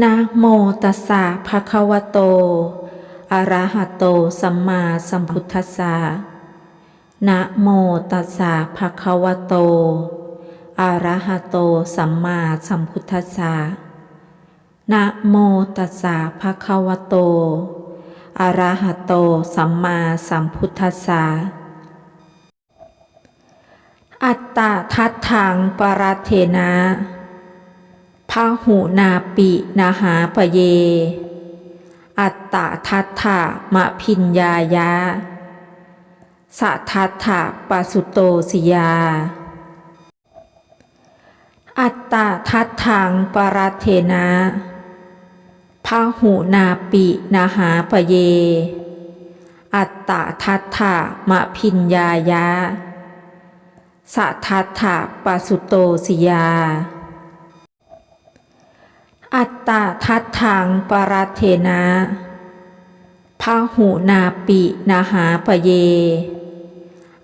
นะโมตัสสะภะคะวะโต อะระหะโต สัมมาสัมพุทธัสสะ นะโมตัสสะภะคะวะโต อะระหะโต สัมมาสัมพุทธัสสะ นะโมตัสสะภะคะวะโต อะระหะโต สัมมาสัมพุทธัสสะ อัตตาทัตถังปรัตเทนะ พาหูนาปินาหาปเย อัตตาทัตถะมะพิญญายะสะทัตถะปะสุโตสิยา อัตตาทัตถังปรเทนะพาหูนาปินาหาปเย อัตตาทัตถะมะพิญญายะสัทัตถะปะสุโตสิยา อัตตาทัตถังปรัเทนะพาหูนาปินาหาปเย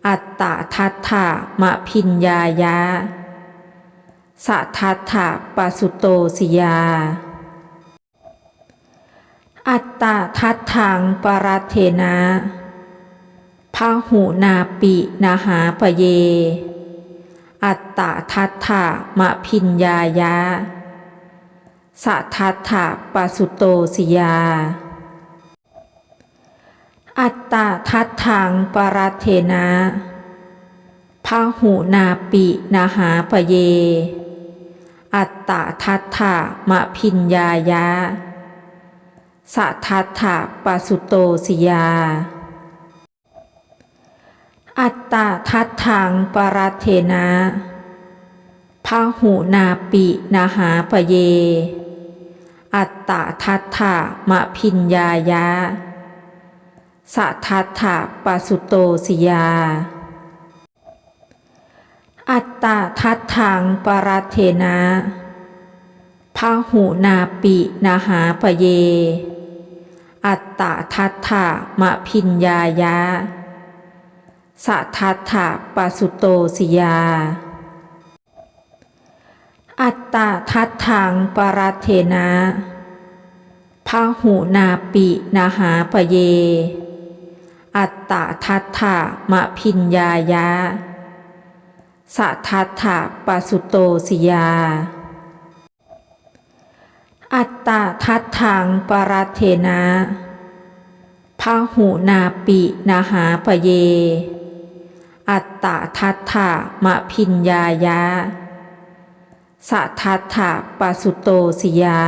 อัตตาทัตถะมะพิญญายะสัทัตถะปสุโตสิยา อัตตาทัตถังปรัเทนะพาหูนาปินาหาปเย อัตตาทัตถะมะพิญญายะ สัทธัตถะปะสุโตสิยา อัตตาทัตถังปรัเทนะพาหูนาปินาหาปเย อัตตาทัตถะมะพิญญายะสัทธัตถะปะสุโตสิยา อัตตาทัตถังปรัเทนะพาหูนาปินาหาปเย อัตตาทัตถะมะพิญญายะสัทัตถะปะสุโตสิยา อัตตาทัตถังปรัเทนะพาหูนาปินาหาปเย อัตตาทัตถะมะพิญญายะสัทัตถะปะสุโตสิยา อัตตาทัตถังปรัเทนะพาหูนาปินาหาปเย อัตตาทัตถะมะพิญญายะสัทัตถะปสุโตสิยา อัตตาทัตถังปรัเทนะพาหูนาปินาหาปเย อัตตาทัตถะมะพิญญายะ สัทัตถะปะสุโตสิยา